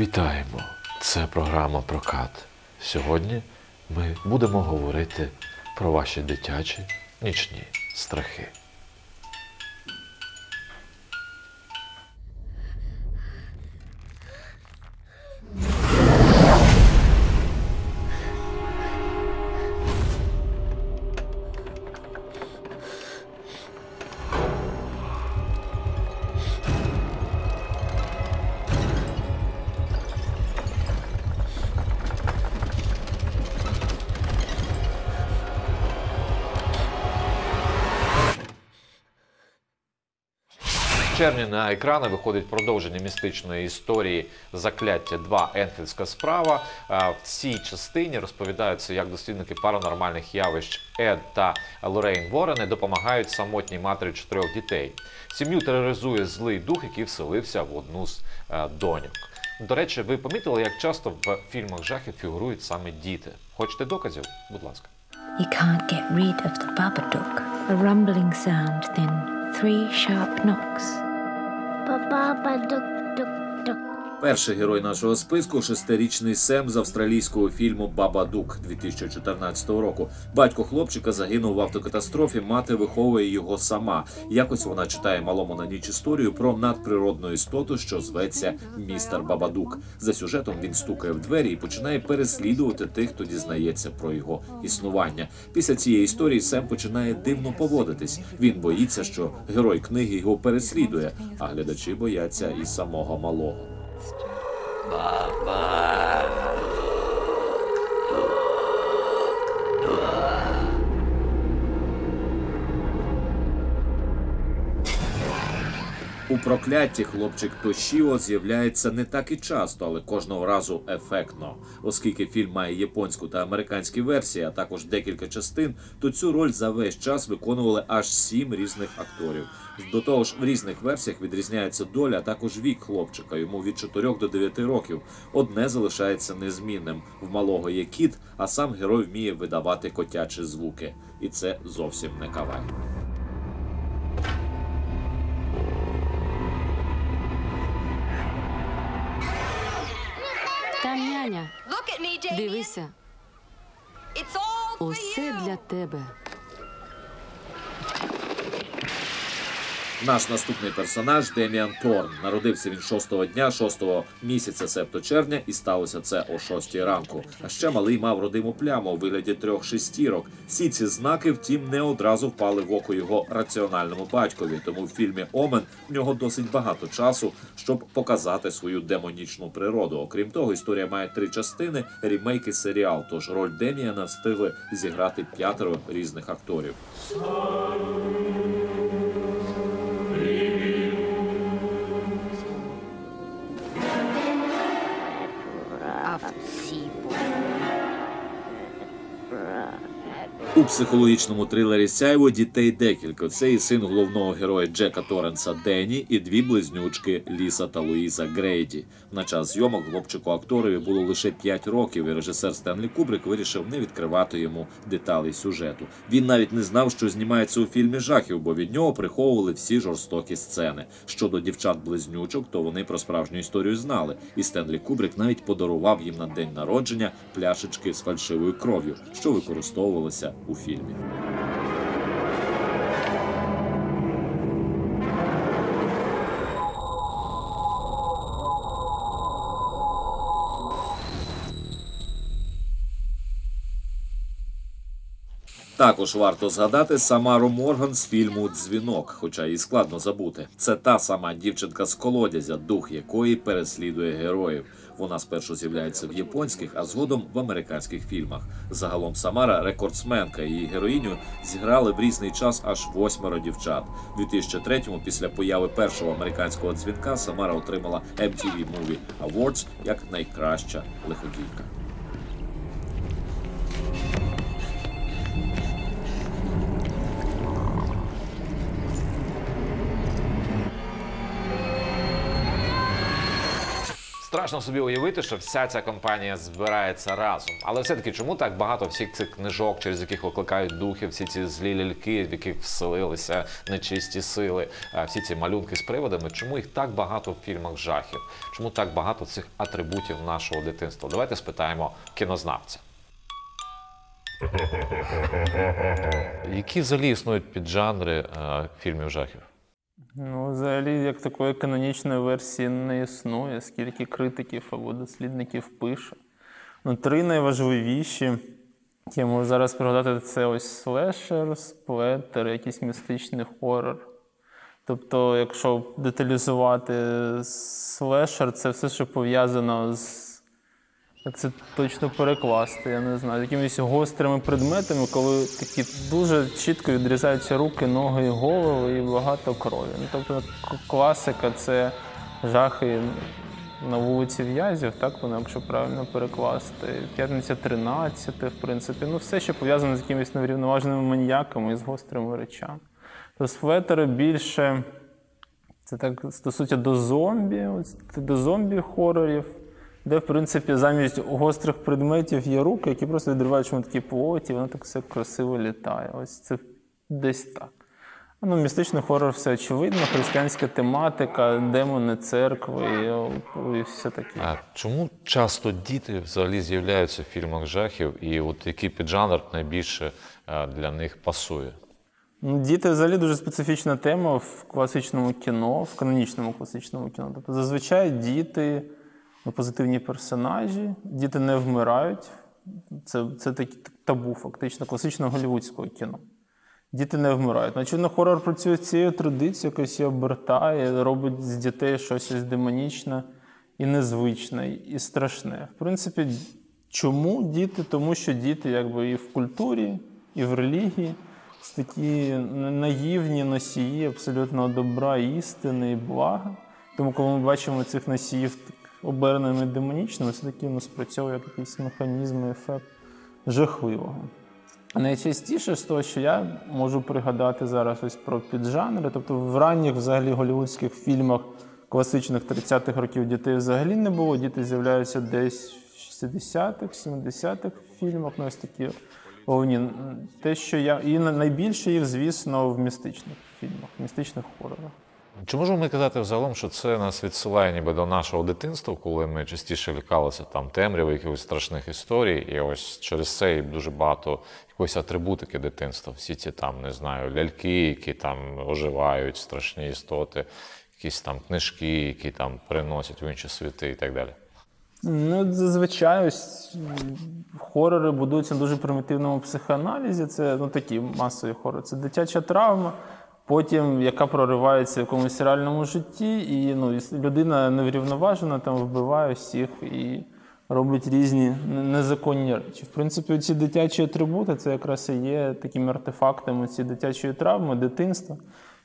Вітаємо! Це програма Прокат. Сьогодні ми будемо говорити про ваші дитячі нічні страхи. В червні на екрани виходить продовження містичної історії Закляття 2 Енфільська справа. В цій частині розповідаються, як дослідники паранормальних явищ Ед та Лорейн Ворени допомагають самотній матері чотирьох дітей. Сім'ю тероризує злий дух, який вселився в одну з е, доньок. До речі, ви помітили, як часто в фільмах жахів фігурують саме діти. Хочете доказів? Будь ласка. You can't get rid of the Babadook. A rumbling sound, then three sharp knocks. 爸爸的。Перший герой нашого списку шестирічний Сем з австралійського фільму Бабадук 2014 року. Батько хлопчика загинув в автокатастрофі. Мати виховує його сама. Якось вона читає малому на ніч історію про надприродну істоту, що зветься містер Бабадук. За сюжетом він стукає в двері і починає переслідувати тих, хто дізнається про його існування. Після цієї історії Сем починає дивно поводитись. Він боїться, що герой книги його переслідує, а глядачі бояться і самого малого. monster. Mama. У прокляті хлопчик Тошіо з'являється не так і часто, але кожного разу ефектно. Оскільки фільм має японську та американські версії, а також декілька частин, то цю роль за весь час виконували аж сім різних акторів. До того ж, в різних версіях відрізняється доля, а також вік хлопчика. Йому від 4 до 9 років. Одне залишається незмінним. В малого є кіт, а сам герой вміє видавати котячі звуки. І це зовсім не кавай. Там няня, дивися, усе для тебе. Наш наступний персонаж Деміан Торн. Народився він 6-го дня, 6-го місяця, себто червня, і сталося це о 6 ранку. А ще малий мав родиму пляму у вигляді трьох шестірок. Всі ці знаки, втім, не одразу впали в око його раціональному батькові. Тому в фільмі Омен в нього досить багато часу, щоб показати свою демонічну природу. Окрім того, історія має три частини, рімейк серіал. Тож роль Деміана встигли зіграти п'ятеро різних акторів. Психологічному трилері Сяйво дітей декілька. Це і син головного героя Джека Торренса Денні, і дві близнючки Ліса та Луїза Грейді. На час зйомок хлопчику акторові було лише 5 років, і режисер Стенлі Кубрик вирішив не відкривати йому деталей сюжету. Він навіть не знав, що знімається у фільмі жахів, бо від нього приховували всі жорстокі сцени. Щодо дівчат-близнючок, то вони про справжню історію знали, і Стенлі Кубрик навіть подарував їм на день народження пляшечки з фальшивою кров'ю, що використовувалися у фільмі. Також варто згадати Самару Морган з фільму Дзвінок, хоча її складно забути. Це та сама дівчинка з колодязя, дух якої переслідує героїв. Вона спершу з'являється в японських, а згодом в американських фільмах. Загалом Самара рекордсменка. Її героїню зіграли в різний час аж восьмеро дівчат. У 2003-му, після появи першого американського дзвінка, Самара отримала MTV Movie Awards як найкраща лиходійка. Страшно собі уявити, що вся ця компанія збирається разом. Але все-таки чому так багато всіх цих книжок, через яких викликають духи, всі ці злі ляльки, в яких вселилися нечисті сили, всі ці малюнки з приводами, чому їх так багато в фільмах жахів? Чому так багато цих атрибутів нашого дитинства? Давайте спитаємо кінознавця. Які взагалі існують піджанри е, фільмів жахів? Ну, взагалі, як такої канонічної версії не існує, скільки критиків або дослідників пише. Ну, три найважливіші, я можу зараз пригадати, це ось слешер, сплеттер, якийсь містичний хорор. Тобто, якщо деталізувати слешер, це все, що пов'язано з. Це точно перекласти, я не знаю, якимись гострими предметами, коли такі дуже чітко відрізаються руки, ноги, і голови і багато крові. Ну, тобто класика це жахи на вулиці В'язів, так воно, якщо правильно перекласти. П'ятниця 13, в принципі, ну все, що пов'язане з якимись неврівноваженими маніяками і з гострими речами. То сфетери більше це так стосується до зомбі, до зомбі-хорорів, де, в принципі, замість гострих предметів є руки, які просто відривають шматки плоті, воно так все красиво літає. Ось це десь так. Ну, містичний хорор все очевидно, християнська тематика, демони церкви і, і все таке. А чому часто діти взагалі з'являються в фільмах жахів, і от який піджанр найбільше е, для них пасує? Ну, діти взагалі дуже специфічна тема в класичному кіно, в канонічному класичному кіно. Тобто зазвичай діти позитивні персонажі, діти не вмирають. Це, це такі табу, фактично, класичного голівудського кіно. Діти не вмирають. Ну, Очевидно, хорор працює цією традицією, якось її обертає, робить з дітей щось ось демонічне і незвичне, і страшне. В принципі, чому діти? Тому що діти якби і в культурі, і в релігії це такі наївні носії абсолютно добра, істини і блага. Тому, коли ми бачимо цих носіїв оберненими демонічними, це такі ну, спрацьовує якийсь механізм і ефект жахливого. Найчастіше з того, що я можу пригадати зараз ось про піджанри, тобто в ранніх взагалі голівудських фільмах класичних 30-х років дітей взагалі не було. Діти з'являються десь в 60-х, 70-х фільмах, ну ось такі головні. Те, що я. І на- найбільше їх, звісно, в містичних фільмах, в містичних хорорах. Чи можемо ми казати взагалом, що це нас відсилає ніби до нашого дитинства, коли ми частіше лякалися там темряви, якихось страшних історій, і ось через це і дуже багато якоїсь атрибутики дитинства. Всі ці там, не знаю, ляльки, які там оживають, страшні істоти, якісь там книжки, які там переносять в інші світи і так далі. Ну, зазвичай ось хорори будуються на дуже примітивному психоаналізі. Це ну, такі масові хорори. Це дитяча травма, потім яка проривається в якомусь реальному житті, і ну, людина неврівноважена, там вбиває всіх і робить різні незаконні речі. В принципі, ці дитячі атрибути це якраз і є такими артефактами ці дитячої травми, дитинства.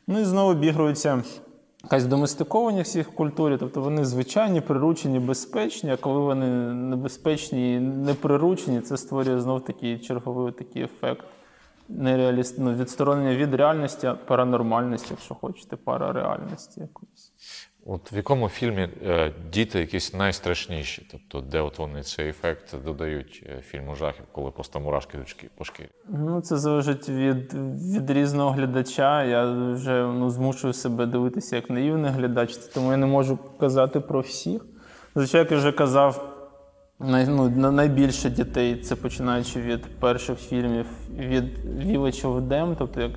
Ну і знову обігруються якась доместикованість їх в культурі, тобто вони звичайні, приручені, безпечні, а коли вони небезпечні і неприручені, це створює знов такий черговий такий ефект нереаліст... ну, відсторонення від реальності, паранормальності, якщо хочете, парареальності якоїсь. От в якому фільмі е, діти якісь найстрашніші, тобто де от вони цей ефект додають е, фільму жахів, коли просто мурашки по шкірі? Ну, це залежить від, від різного глядача. Я вже ну, змушую себе дивитися як наївний глядач, тому я не можу казати про всіх. Звичайно, як я вже казав, най, ну, найбільше дітей це починаючи від перших фільмів від Village of Dem, тобто як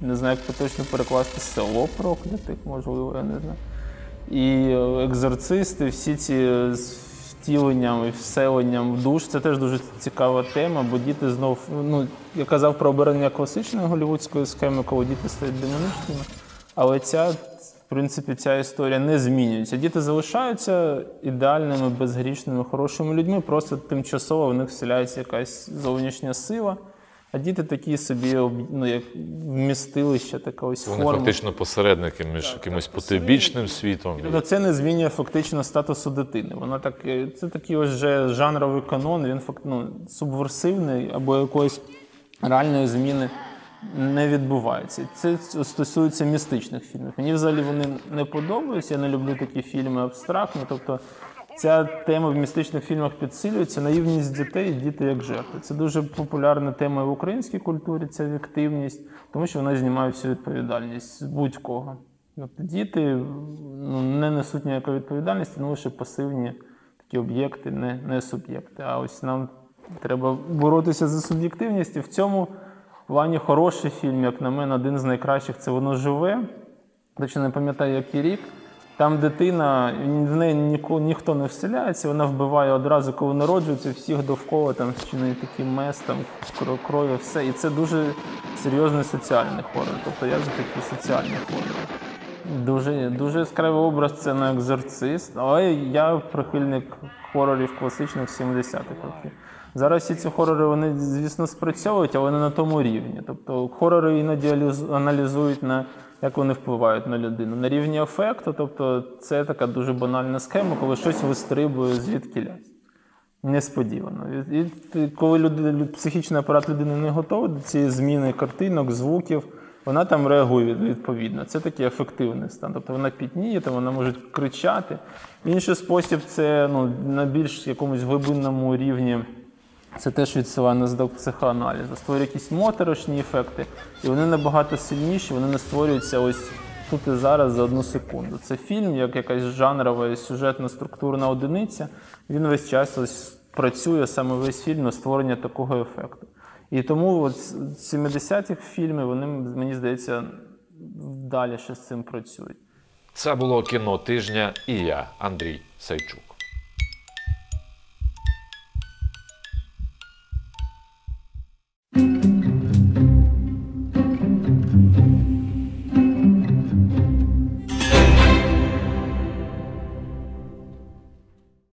не знаю, як точно перекласти село проклятих, можливо, я не знаю. І е, екзорцисти, всі ці з втіленням і вселенням в душ, це теж дуже цікава тема, бо діти знов, ну, я казав про обернення класичної голівудської схеми, коли діти стають демонічними. Але ця, принципі, ця історія не змінюється. Діти залишаються ідеальними, безгрішними, хорошими людьми, просто тимчасово в них вселяється якась зовнішня сила. А діти такі собі об- ну, як вмістилище, така ось Вони форма. фактично посередники між якимось потойбічним світом. Тобто це не змінює фактично статусу дитини. Вона так, е, це такий ось вже жанровий канон, він факт, ну, субверсивний або якоїсь реальної зміни не відбувається. Це стосується містичних фільмів. Мені взагалі вони не подобаються. Я не люблю такі фільми абстрактні. Тобто Ця тема в містичних фільмах підсилюється, наївність дітей діти як жертви. Це дуже популярна тема в українській культурі, ця віктивність, тому що вона знімає всю відповідальність будь-кого. От діти ну, не несуть ніякої відповідальності, тому що пасивні такі об'єкти, не, не суб'єкти. А ось нам треба боротися за суб'єктивність. І в цьому плані хороший фільм, як на мене, один з найкращих це воно живе. Точно не пам'ятаю, який рік. Там дитина, в неї ніко, ніхто не вселяється, вона вбиває одразу, коли народжується, всіх довкола, там вчинені такі мес, там кро- крові, все. І це дуже серйозний соціальний хорор. Тобто я за такі соціальні хорори. Дуже, дуже яскравий образ це на екзорцист, але я прихильник хорорів класичних 70-х років. Зараз всі ці хорори, вони, звісно, спрацьовують, але не на тому рівні. Тобто хорори іноді аналізують на як вони впливають на людину. На рівні ефекту, тобто це така дуже банальна схема, коли щось вистрибує звідкілясь. Несподівано. І, коли люди, психічний апарат людини не готовий до цієї зміни картинок, звуків, вона там реагує відповідно. Це такий ефективний стан. Тобто вона пітніє, там вона може кричати. Інший спосіб це ну, на більш якомусь глибинному рівні. Це теж відсилає нас до психоаналізу. Створює якісь моторошні ефекти, і вони набагато сильніші, вони не створюються ось тут і зараз за одну секунду. Це фільм, як якась жанрова сюжетна структурна одиниця. Він весь час ось працює саме весь фільм на створення такого ефекту. І тому от 70-х фільми, вони, мені здається, далі ще з цим працюють. Це було кіно тижня і я, Андрій Сайчук.